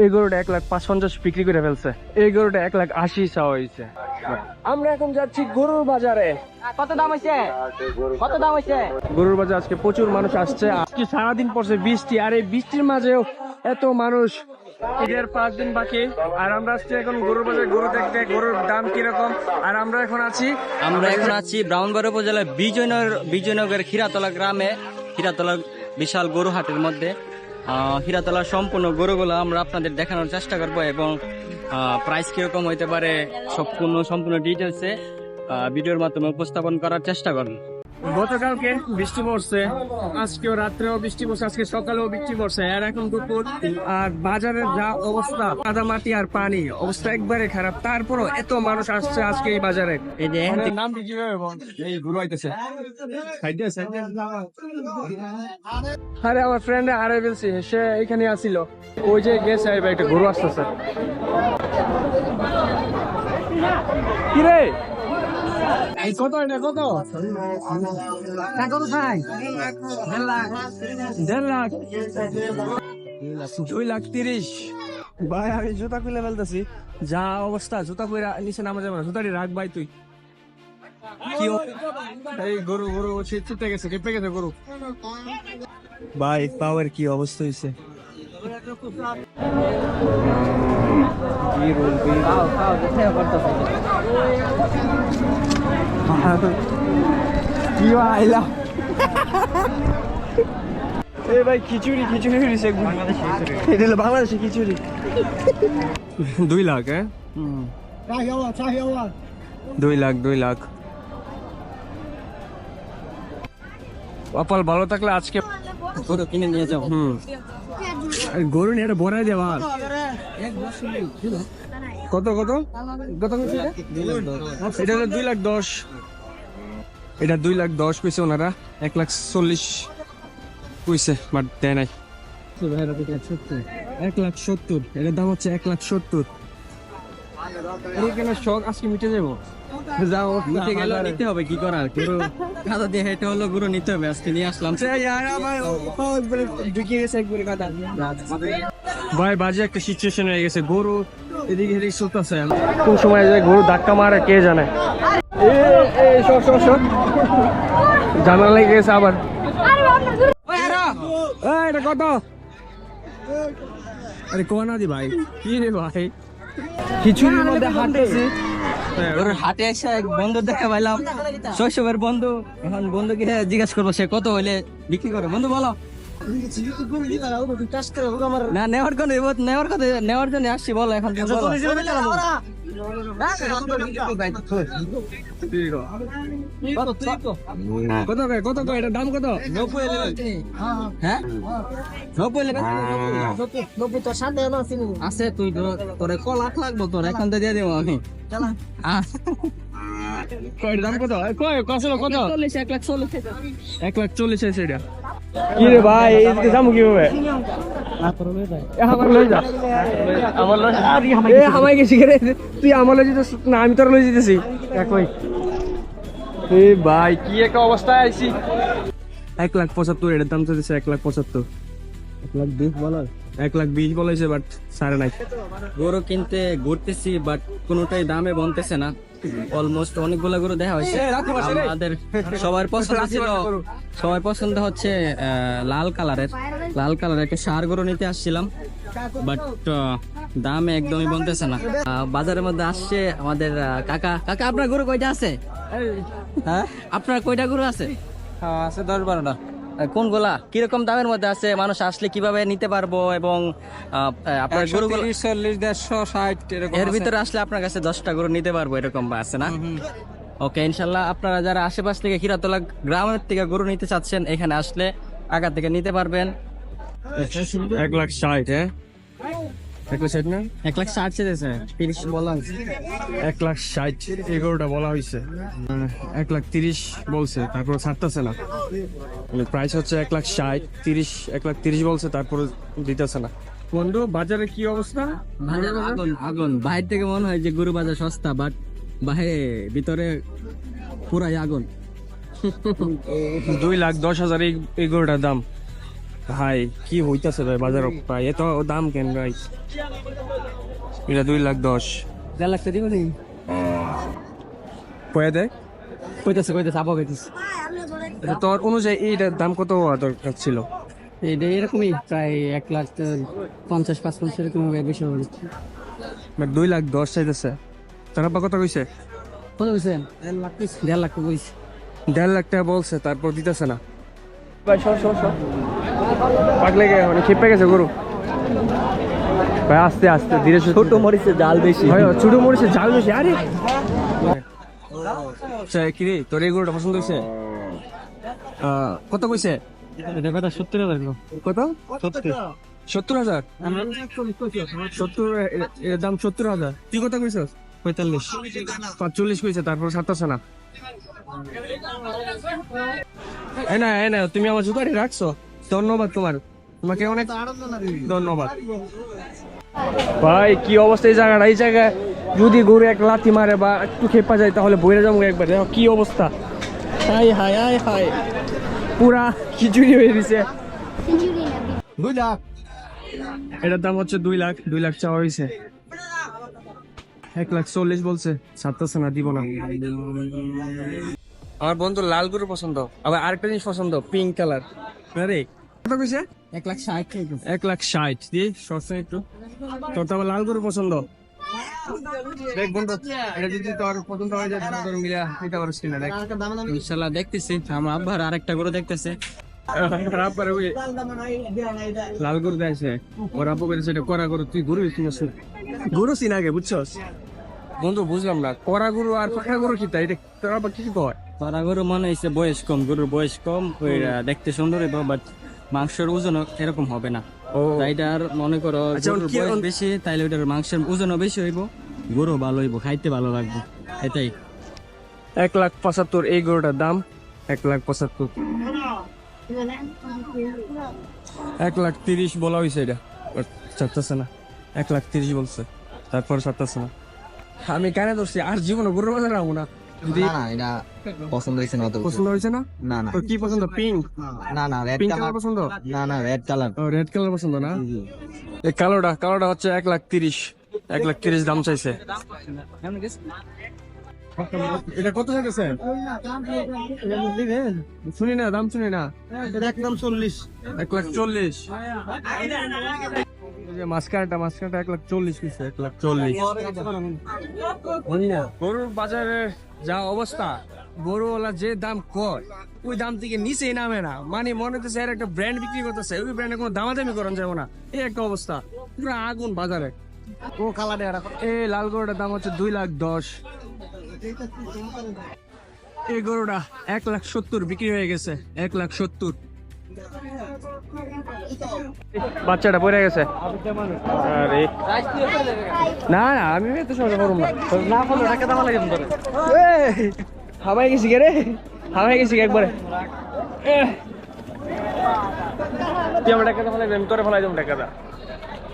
এই গরুটা এক লাখ পাঁচপঞ্চাশ বিক্রি করে ফেলছে। এই গরুটা এক লাখ আশি চাওয়া হয়েছে। আমরা এখন যাচ্ছি গরুর বাজারে। কত দাম হয়েছে? কত দাম হয়েছে? গরুর বাজার আজকে প্রচুর মানুষ আসছে। আজকে সারাদিন পড়ছে বৃষ্টি আর এই বৃষ্টির মাঝেও এত মানুষ। ঈদের পাঁচ দিন বাকি। আর আমরা আসছি এখন গরুর বাজারে গরু দেখতে গরুর দাম কীরকম? আর আমরা এখন আছি আমরা এখন আছি ব্রাউনবাড়ি উপজেলার বিজয়নগর বিজয়নগরের ক্ষীরাতলা গ্রামে। ক্ষীরাতলা বিশাল গরু হাটের মধ্যে। আহ, সম্পূর্ণ গরুগুলো আমরা আপনাদের দেখানোর চেষ্টা করব এবং প্রাইস কীরকম হইতে পারে সম্পূর্ণ সম্পূর্ণ ডিটেলসে ভিডিওর মাধ্যমে উপস্থাপন করার চেষ্টা করুন। গতকালকে বৃষ্টি পড়ছে। আজকেও রাত্রেও বৃষ্টি পড়ছে আজকে সকালেও বৃষ্টি পড়ছে। আর এখন দুপুর আর বাজারের যা অবস্থা কাদা মাটি আর পানি অবস্থা একবারে খারাপ। তারপরও এত মানুষ আসছে আজকে এই বাজারে। এই যে নাম কি কীভাবে এই ঘুরু আইতেছে। আরে আমার ফ্রেন্ড আরে বলছি সে এখানে আসিল। ওই যে গেছে একটা গরু আসতেছে। কি কত এটা কত? দেড় লাখ। দুই লাখ তিরিশ। ভাই আমি জুতা খুলে ফেলতেছি। যা অবস্থা জুতা খুলে নিচে নামা যাবে না। জুতাটি রাখ ভাই তুই। কি এই গরু গরু সে ছুটে গেছে কেঁপে গেছে গরু। ভাই পাওয়ার কি অবস্থা হয়েছে কি আইলা এ ভাই, খিচুড়ি খিচুড়ি দিছে এটা হলো বাংলাদেশে খিচুড়ি। দুই লাখ হ্যাঁ? দুই লাখ দুই লাখ। কপাল ভালো থাকলে আজকে গরু কিনে নিয়ে যাও হুম। গরু নিয়ে বড়াই দেওয়া কত কত? কত এটা? এটা হলো দুই লাখ দশ। এটা দুই লাখ দশ কইছে ওনারা। এক লাখ চল্লিশ কইছে বাট দেয় নাই। এক লাখ সত্তর। এটার দাম হচ্ছে এক লাখ সত্তর। এখানে শখ? আজকে মিটে যাব যাও নিতে গেলে নিতে হবে কি করার? গরু কাদা দিয়ে হেঁটে হলো গরু নিতে হবে আজকে নিয়ে আসলাম। ভাই বাজে একটা সিচুয়েশন হয়ে গেছে গরু এদিকে এদিকে চলতেছে। কোন সময় যায় গরু ধাক্কা মারে কে জানে? জানা লেগে গেছে আবার। এটা কত? আরে কোনা দি ভাই? কি রে ভাই? খিচুড়ির মধ্যে হাঁটতেছি ওর হাটে এসে এক বন্ধু দেখা পাইলাম শৈশবের বন্ধু এখন বন্ধুকে জিজ্ঞেস করব সে কত হইলে বিক্রি করে বন্ধু বলো না নেওয়ার কোনো নেওয়ার কথা নেওয়ার জন্য আসছি বলো এখন। কত? কয় কত? কয় এটা দাম কত হ্যাঁ নব্বই লেগে আছে তুই তো- তোর ক লাখ লাগবো তোর এখন তো দিয়ে দেবো আমি আহ, কয় এটার দাম কত কয় কত কত এক লাখ চল্লিশ এক লাখ চল্লিশ আছে এটা। কি রে ভাই এইদিকে যাব কীভাবে? তুই আমার লই যেতেছিস? না আমি তোর লই যেতেছি। একই এ ভাই কি একটা অবস্থায় আইছি। এক লাখ পঁচাত্তর এটার দাম চলছে এক লাখ পঁচাত্তর। এক লাখ বিশ বলো এক লাখ বিশ বলেছে বাট সাড়ে নাই গরু কিনতে ঘুরতেছি বাট কোনোটাই দামে বনতেছে না। অলমোস্ট অনেকগুলো গরু দেখা হয়েছে। আমাদের সবার পছন্দ ছিল সবার পছন্দ হচ্ছে আহ, লাল কালারের। লাল কালারের একটা সার গরু নিতে আসছিলাম বাট দাম একদমই বনতেছে না। আহ, বাজারের মধ্যে আসছে আমাদের কাকা। কাকা আপনার গরু কয়টা আছে? হ্যাঁ? আপনার কয়টা গরু আছে? আছে দশ বারোটা। কোন গোলা কীরকম দামের মধ্যে আছে? মানুষ আসলে কীভাবে নিতে পারব এবং আপনার গরু চল্লিশ দেড়শো ষাট এরকম এর ভিতরে আসলে আপনার কাছে দশটা গরু নিতে পারব এরকম বা আছে না? ওকে ইনশাল্লাহ আপনারা যারা আশেপাশ থেকে ক্ষীরাতলা গ্রামের থেকে গরু নিতে চাচ্ছেন এখানে আসলে আগা থেকে নিতে পারবেন। এক লাখ ষাট হ্যাঁ? এক লাখ ষাট না? এক লাখ ষাট চেয়েছে তিরিশ বললাম এক লাখ ষাট এগারোটা বলা হয়েছে। এক লাখ তিরিশ বলছে তারপর ছাড়তেছে না। প্রাইস হচ্ছে এক লাখ ষাট তিরিশ এক লাখ তিরিশ বলছে তারপর দিতেছে না। বন্ধু বাজারে কি অবস্থা? আগুন আগুন। বাইরে থেকে মনে হয় যে গরু বাজার সস্তা বাট বাইরে ভিতরে পুরাই আগুন। দুই লাখ দশ হাজার এই এগারোটার দাম। ভাই কি হইতাছে ভাই বাজার ভাই এত দাম কেন ভাই? এটা দুই লাখ দশ। দেড় লাখ দিব নি কয়ে দেয় কইতাছে কইতাছে আবহাওয়া কইতাছে। আচ্ছা, তোর অনুযায়ী এইটার দাম কত হওয়া দরকার ছিল? এইটা এরকমই প্রায় এক লাখ তো পঞ্চাশ পাঁচ পঞ্চাশ এরকম হবে বেশি হবে। মানে দুই লাখ দশ চাইতেছে। তারা বা কত কইছে? কত কইছেন দেড় লাখ দেড় লাখ কইছে। দেড় লাখ টাকা বলছে তারপর দিতেছে না। ভাই সর সর সর। পাকলে গে মানে খেপে গেছে গরু। ভাই আস্তে আস্তে ধীরে ছোট মরিচে জাল বেশি। ভাই ছোট মরিচে জাল বেশি আরে। আচ্ছা, কি রে তোর এই গরুটা পছন্দ হয়েছে? কত কইছে? এটা কথা সত্তর হাজার কত? সত্তর। হাজার? সত্তর এ- এর দাম সত্তর হাজার। তুই কত কইছস? পঁয়তাল্লিশ। পাঁচচল্লিশ কইছে তারপর সাতাশে না এই না এই না তুমি আমার জুতারি রাখছো? ধন্যবাদ তোমার। তোমাকে অনেক ধন্যবাদ। ভাই কি অবস্থা এই জায়গাটা? এই জায়গায় যদি গরু এক লাথি মারে বা একটু খেপা যায় তাহলে বইরে যাব একবার। দেখো কি অবস্থা। Hi hi hi hi. পুরা খিচুড়ি হয়ে দিছে দুই লাখ এটার দাম হচ্ছে দুই লাখ দুই লাখ চাওয়া হয়েছে। এক লাখ চল্লিশ বলছে ছাড়তেছে না দিব না। আমার বন্ধু লাল গরু পছন্দ আবার আরেকটা জিনিস পছন্দ পিঙ্ক কালার আরে। কত কইছে? এক লাখ ষাট এক লাখ ষাট দিয়ে একটু। তোর তো আবার লাল গরু পছন্দ? দেখ বন্ধু এটা যদি তোর পছন্দ হয়ে যায় তাহলে তোর মিলে নিতে পারছিস কিনা দেখ। ইনশাল্লাহ দেখতেছি। আমার আব্বার আরেকটা করে দেখতেছে। লাল গরু ওরা করেছে এটা করা গরু তুই গরু কিনেছ গরু চিন আগে বুঝছস? বন্ধু বুঝলাম না। করা গরু আর পাকা গরু কি তাই? এটা তোর আবার কি কয়? গরু মনে হয়েছে বয়স কম গরুর বয়স কম ওই দেখতে সুন্দর হইব বাট মাংসের ওজন এরকম হবে না। আর মনে করো আচ্ছা, বয়স বেশি তাইলে ওইটার মাংসের ওজনও বেশি হইব। গরু ভালো হইব খাইতে ভালো লাগবে এটাই। এক লাখ পঁচাত্তর এই গরুটার দাম এক লাখ পঁচাত্তর। এক লাখ তিরিশ বলা হয়েছে এটা চারতেছে না। এক লাখ তিরিশ বলছে তারপর চারতেছে না। আমি কেন ধরছি আর জীবনে গরু বাজার রাখব না। যদি না না এটা পছন্দ হয়েছে না অত পছন্দ হয়েছে না? না না। তোর কি পছন্দ পিঙ্ক না না। রেড কালার কালার পছন্দ? না না রেড কালার ও রেড কালার পছন্দ না? এই কালোটা কালোটা হচ্ছে এক লাখ তিরিশ। এক লাখ তিরিশ দাম চাইছে। এটা কত চাইতেছে? শুনি না দাম শুনি না। একদম চল্লিশ। এক লাখ চল্লিশ। মাঝখানটা মাঝখানটা এক লাখ চল্লিশ পিস এক লাখ চল্লিশ। গরুর বাজারে যা অবস্থা বড়ওয়ালা যে দাম কয় ওই দাম থেকে নিচেই নামে না। মানে মনে হচ্ছে এর একটা ব্র্যান্ড বিক্রি করতেছে ওই ব্র্যান্ডে কোনো দামাদামি করেন যাব না। এই একটা অবস্থা পুরো আগুন বাজারে। ও কালার এই লাল গরুটার দাম হচ্ছে দুই লাখ দশ। এই গরুটা এক লাখ সত্তর বিক্রি হয়ে গেছে এক লাখ সত্তর। বাচ্চাটা পড়ে গেছে। আরে। না না আমি এত সহজে করুম না। না বলো টাকা দাম লাগে ধরে এই, হামাই গেছি রে। হামাই গেছি একবারে। তুই আমার টাকা ফেলাই আমি তোরে ফেলাই দেবো টাকাটা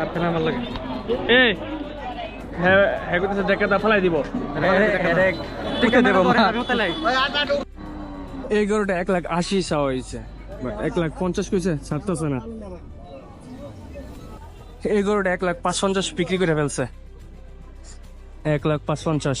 আর ফেলে আমার লাগে? এই হ্যাঁ হ্যাঁ ফেলাই দিব। এই গরুটা এক লাখ আশি চাওয়া হয়েছে এক লাখ পঞ্চাশ কইছে, ছাড়তেছে না। এই গরুটা এক লাখ পাঁচ পঞ্চাশ বিক্রি করে ফেলছে। এক লাখ পাঁচ পঞ্চাশ।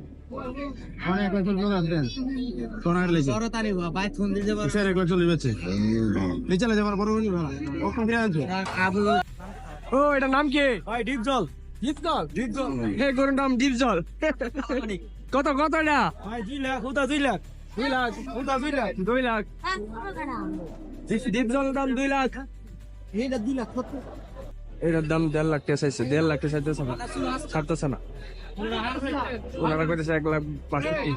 স্যার নিচে বড় আনছো? ও এটা নাম কি? ডিপ জল ডিপ জল ডিপ জল হে গরুর নাম ডিপ জল কত কত এটা? দুই লাখ ওটা দুই লাখ। দুই লাখ ওটা দুই লাখ। দুই লাখ। ডিপ জল দাম দুই লাখ। এইটা দুই লাখ কত? এটার দাম দেড় লাখ টাকা চাইছে। দেড় লাখ টাকা চাইতেছে না। ছাড়তেছে না। ওনারা কইতেছে এক লাখ বাষট্টি।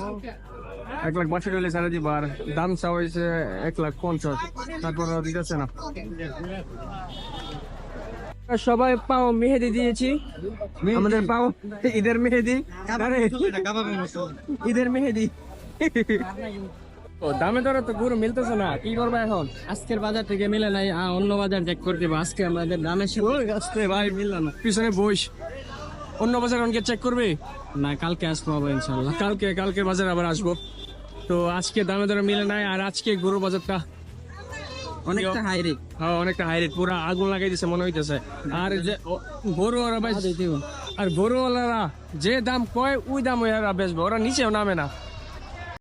এক লাখ বাষট্টি হলে ছাড়া দিব আর দাম চা হয়েছে এক লাখ পঞ্চাশ। তারপর দিতেছে না। সবাই পাও মেহেদি দিয়েছি। আমাদের পাও ঈদের মেহেদি। ঈদের মেহেদি। ও দামে দরে তো গরু মিলতেছে না। কি করবে এখন? আজকের বাজার থেকে মিলে নাই অন্য বাজার চেক করে দেবো। আজকে আমাদের দামের সাথে আসতে ভাই মিলল না। পিছনে বইস। অন্য বাজার অনেকে চেক করবে? না কালকে আসব আবার ইনশাল্লাহ কালকে কালকের বাজার আবার আসব। তো আজকে দামে দামে মিলে নাই আর আজকে গরু বাজারটা অনেকটা হাই রেট হ্যাঁ অনেকটা হাই রেট পুরা আগুন লাগাই দিছে মনে হইতেছে। আর যে গরুওয়ালা ভাই আর গরুওয়ালারা যে দাম কয় ওই দাম ওরা বেচবে। ওরা নিচেও নামে না।